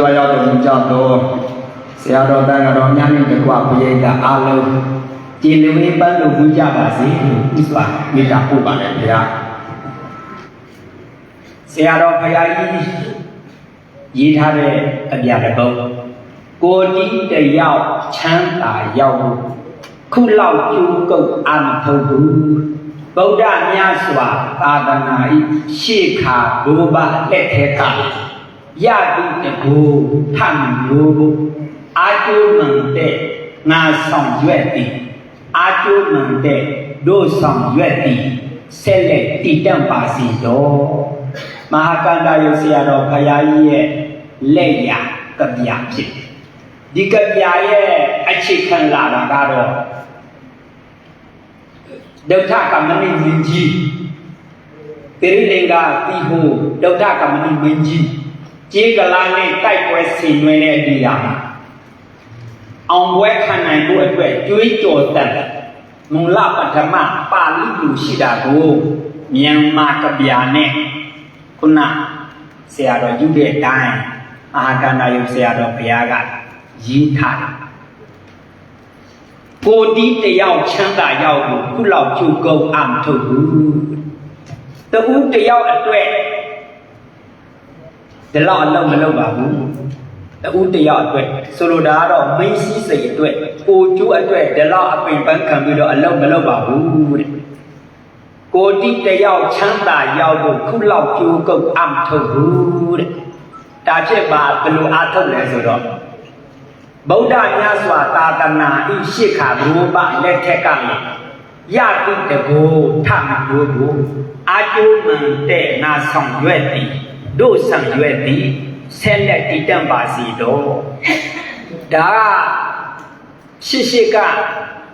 တော်ရောက်တဲ့လူကြောင့်တော့ဆရာတော်တန်တော်များမြင့်တကွာပြိဿအားလုံးကြည်လဝေးပန်းလို့ပြုကြပါစေလို့ဥစွာမေတ္တာပို့ပါတယ်ဗျာဆရာတော်ဘုရားကြီးရေးထားတဲ့အပြတစ်ပုဒ်ကိုတိတယောက်ချမ်းသာရောက်ဖို့ခုလောက်ကျူးကုတ်အမထုတ်ဘူးဗုဒ္ဓမြတ်စွာသာသနာဤရှေခါဒုဘလက်ထဲက ရတိတကူထံမျိုးအာကျိုးမှန်တဲ့ငါဆောင်ရွက်သည်အာကျိုးမှန်တဲ့တို့ဆောင်ရွက်သည်ဆက်လက်တည်တံ့ပါစီတော်မဟာကန္တာယုတ်ဆရာတော်ဘုရားကြီးရဲ့လက်ရကဗျာဖြစ်တယ်ဒီကဗျာရဲ့အခြေခံလာတာကတော့ဒုဋ္ဌကမဏိမင်းကြီးတိရိလင်္ကာတိဟုဒုဋ္ဌကမဏိမင်းကြီး ကြေးကလာနဲ့တိုက်ပွဲဆင်နွှဲတဲ့နေရာမှာအောင်ပွဲခံနိုင်ဖို့အတွက်ကြွေးကြော်တတ်မူလပထမပါဠိလူရှိတာကိုမြန်မာကဗျာနဲ့ခုနဆရာတော်ယူတဲ့အတိုင်းအာကန္တာယုတ်ဆရာတော်ဘုရားကရေးထားတာကိုတီးတယောက်ချမ်းသာရောက်ကိုခုလောက်ကျုပ်ကုန်းအမထုတ်ဘူးတူတယောက်အတွက် ဒီလောက်အလုံးမလုပ်ပါဘူးတူတယောက်အတွက်ဆိုလိုတာကတော့မင်းစည်းစိတ်အတွက်ကိုကျိုးအတွက်ဒီလောက်အပင်ပန်းခံပြီးတော့အလုံးမလုပ်ပါဘူးတဲ့ကိုတီးတယောက်ချမ်းသာရောက်ကိုခုလောက်ကျိုးကုန်းအမထုတ်ဘူးတဲ့ဒါဖြစ်ပါဘယ်လိုအားထုတ်လဲဆိုတော့ဗုဒ္ဓမြတ်စွာသာသနာဤရှစ်ခါဘုရားလက်ထက်ကလည်းယတိတကိုထမတို့ကိုအာကျိုးမှန်တဲ့နာဆောင်ရွက်သည် တို့ဆောင်ရွက်သည်ဆက်လက်တည်တံ့ပါစီတော့ဒါရှစ်ရှစ်က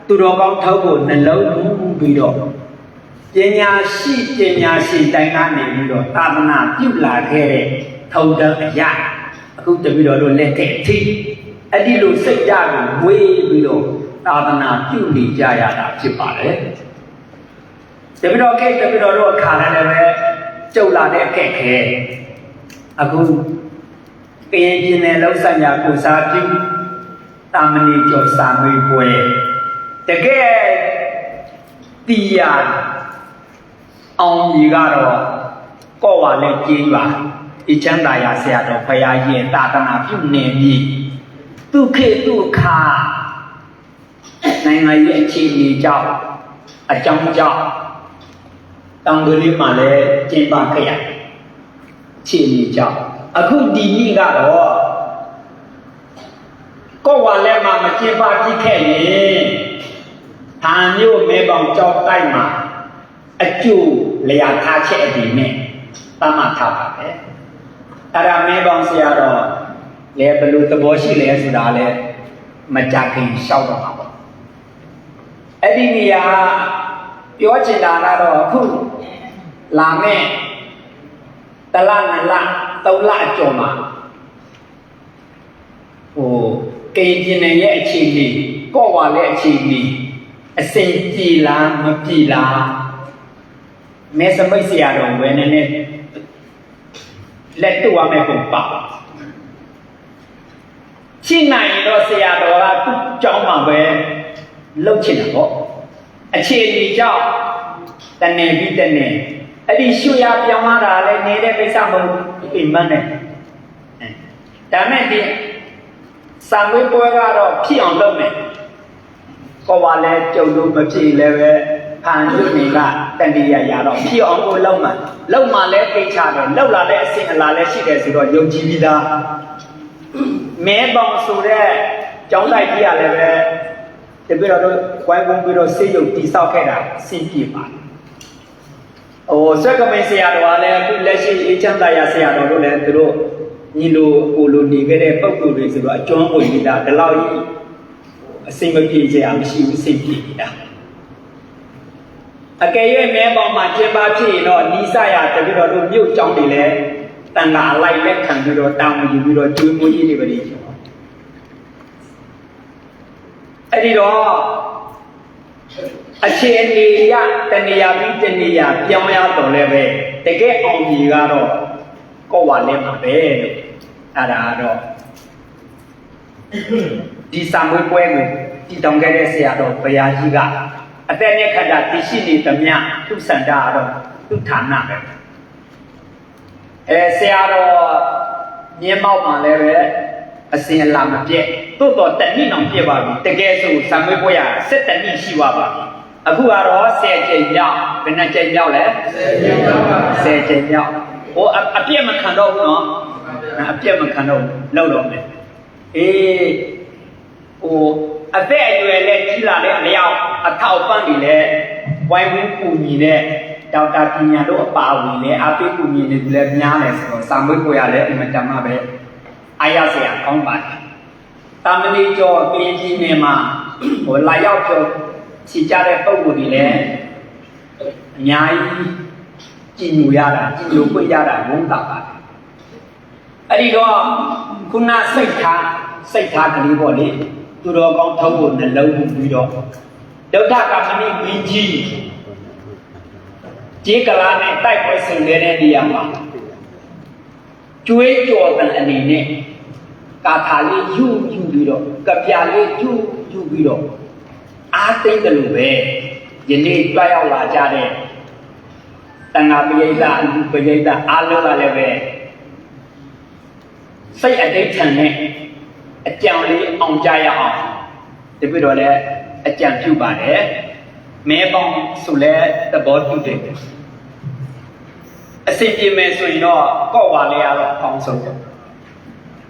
သူတော်ကောင်းထောက်ဖို့နှလုံးထူပြီးတော့ပညာရှိပညာရှိတိုင်းကနေပြီးတော့သာသနာပြုလာခဲ့တဲ့ထုံတန်းအရာအခုတပည့်တော်တို့လက်ထက်အထိအဲ့ဒီလိုစိတ်ကြကိုဝေးပြီးတော့သာသနာပြုနေကြရတာဖြစ်ပါတယ်တပည့်တော်ကဲတပည့်တော်တို့အခါလည်းပဲကြုံလာတဲ့အခက်ခဲ အခုကရင်ပြည်နယ်လောက်ဆိုင်ရာကိုစားပြုတာမဏိကျော်စာမေးပွဲတကယ်တီးရအောင်ကြီးကတော့ကော့ဝါနဲ့ကြေးပါဒီချမ်းသာရဆရာတော်ဖရာကြီးရဲ့တာသနာပြုနေပြီဒုက္ခဒုက္ခနိုင်ငံရဲ့အခြေအနေကြောင့်အကြောင်းကြောင့်တောင်ကလေးမှာလည်းကျင်းပခဲ့ရအ ခြေအနေကြောင့်အခုဒီနေ့ကတော့ကော့ဝါလည်းမှမကျင်းပဖြစ်ခဲ့ရင်ဟာမျိုးမဲပေါင်ကြောက်တိုက်မှာအကျိုးလျာထားချက်အဒီနဲ့တမထားပါပဲအဲ့ဒါမဲပေါင်ဆရာတော်လဲဘယ်လိုသဘောရှိလဲဆိုတာလဲမကြခင်ရှောက်တော့မှာပေါ့အဲ့ဒီနေရာပြောချင်တာကတော့အခုလာမဲ့ တလနှစ်လသုံးလအကျော်မှာဟိုကေကျင်နယ်ရဲ့အခြေအနေကော့ဝါရဲ့အခြေအနေအစင်ပြေလားမပြေလားမဲစမိတ်ဆရာတော်ဝယ်နေနဲ့လက်တူရမယ်ပုံပါရှင်းနိုင်တော့ဆရာတော်ကသူ့ကြောင်းမှာပဲလှုပ်ချင်တာပေါ့အခြေအနေကြောင့်တနေပြီးတနေ အဲ့ဒီရှုရပြောင်းလာတာလည်းနေတဲ့ကိစ္စမဟုတ်ဘူးအိမ်မက်နဲ့ဒါနဲ့ဒီစံဝေးပွဲကတော့ဖြစ်အောင်လုပ်မယ်ကိုယ်ကလည်းကြုံလို့မဖြစ်လည်းပဲဖန်ညွတ်နေကတန်တရားရတော့ဖြစ်အောင်ကိုလုပ်မှလုပ်မှလည်းသိချတယ်လုပ်လာတဲ့အစဉ်အလာလည်းရှိတယ်ဆိုတော့ယုံကြည်ပြီးသားမဲပေါင်ဆိုတဲ့ကျောင်းလိုက်ကြီးကလည်းပဲတပြည့်တော့ဝိုင်းဝန်းပြီးတော့စိတ်ယုံတိဆောက်ခဲ့တာစင်ပြေပါတယ် ဟိုဆက်ကမင်းဆရာတော်ကလည်းအခုလက်ရှိအေးချမ်းသာရဆရာတော်တို့လည်းသူတို့ညီလိုကိုလိုနေခဲ့တဲ့ပုံကိုယ်တွေဆိုတော့အကျွမ်းဝင်နေတာဒီလောက်ကြီးအစိမ့်မပြေကြရမရှိဘူးစိတ်ပြေနေတာအကယ်၍မဲပေါင်းမှာကျင်းပဖြစ်ရင်တော့နီးစရတပြည့်တော်တို့မြို့ကြောင်းတွေလည်းတန်တာအလိုက်လက်ခံပြီးတော့တောင်းယူပြီးတော့ကျွေးမွေးကြီးတွေပဲနေကြပါအဲ့ဒီတော့ အခြေအနေရတနေရာပြီးတနေရာပြောင်းရတော့လည်းပဲတကယ်အောင်ကြီးကတော့ကော့ဝါလဲမှာပဲလို့အဲ့ဒါကတော့ဒီစာမွေးပွဲကိုတည်တောင်ခဲ့တဲ့ဆရာတော်ဘုရားကြီးကအသက်နဲ့ခန္ဓာတည်ရှိနေသမျှသူစန္ဒအတော့သူဌာနပဲအဲဆရာတော်မြင်းမောက်မှလည်းပဲ အစင်အလာမပြည့်သို့တော်တဏှိနောင်ပြည့်ပါပြီတကယ်ဆိုစာမွေးပွဲရစစ်တဏှိရှိပါပါအခုကတော့10ချိန်မြောက်ဘယ်နှချိန်မြောက်လဲ10ချိန်မြောက်ဟိုအအပြည့်မခံတော့ဘူးနော်အပြည့်မခံတော့ဘူးလောက်တော့မယ်အေးဟိုအသက်အရွယ်နဲ့ကြီးလာတဲ့အလျောက်အထောက်ပံ့တွေလည်းဝိုင်းဝန်းပူညီတဲ့ဒေါက်တာပညာတို့အပါအဝင်လည်းအပိပူညီတွေလည်းများတယ်ဆိုတော့စာမွေးပွဲရလည်းအမှန်တမ်းပဲ အားရစရာကောင်းပါတယ်တာမဏိကျော်ကင်းကြီးနေမှာဟိုလာရောက်ပြောခြေကြတဲ့ပုံကိုယ်တွေလည်းအများကြီးကြည်ညိုရတာကြည်ညိုပွင့်ရတာဝန်းတာပါတယ်အဲ့ဒီတော့ခုနစိတ်ထားစိတ်ထားကလေးပေါ့လေသူတော်ကောင်းထုတ်ဖို့နှလုံးသွင်းပြီးတော့ဒုဒ္ဒကမဏိမင်းကြီးကြေးကလာနဲ့တိုက်ပွဲဆင်နေတဲ့နေရာမှာ ကျွေးကြော်တဲ့အနေနဲ့ကာထာလေးယူယူပြီးတော့ကပြာလေးယူယူပြီးတော့အားသိမ့်တယ်လို့ပဲယနေ့တွားရောက်လာကြတဲ့တန်ဃာပရိသတ်အလူပရိသတ်အားလုံးကလည်းပဲစိတ်အတိတ်ထန်နဲ့အကြံလေးအောင်ကြရအောင်ဒီပြတော့လည်းအကြံပြုပါတယ်မဲပေါင်းဆိုလဲသဘောတူတယ် အစီပြေမယ်ဆိုရင်တော့ကော့ဝါလေးရတော့အောင်းဆုံးတယ်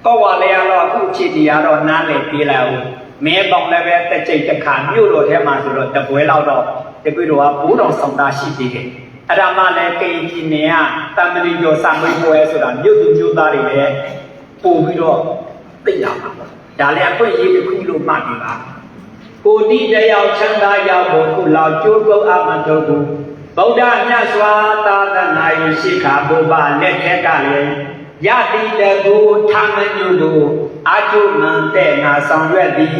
ကော့ဝါလေးရတော့အခုချစ်တီရတော့နားလေပြေးလိုက်အောင်မဲပေါင်းလည်းပဲတစ်ကြိတ်တစ်ခါမြို့တော်ထဲမှာဆိုတော့တပွဲလောက်တော့ဒီပြတော့ဘိုးတော်ဆောင်သားရှိသေးတယ်အဲ့ဒါမှလည်းကိန်းကြီးနေကတမဏိကျော်စာမွေးပွဲဆိုတာမြို့သူမြို့သားတွေလည်းပို့ပြီးတော့သိရမှာဒါလည်းအခွင့်အရေးတစ်ခုလို့မှတ်ပြီပါကိုတိတယောက်ချမ်းသာရောက်ဖို့ခုလောက်ကြိုးကုပ်အမှန်တို့ကို ဗုဒ္ဓမြတ်စွာသာသနာ့ရှိခါဘုရားလက်ထက်ကလည်းယတိတကူထာမညုကိုအာကျုမန်တဲ့ငါဆောင်ရွက်သည်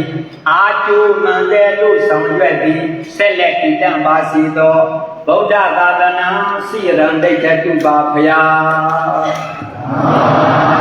အာကျုမန်တဲ့တို့ဆောင်ရွက်သည်ဆက်လက်တည်တံ့ပါစေသောဗုဒ္ဓသာသနာစိရံဒိဋ္ဌတုပါဖျား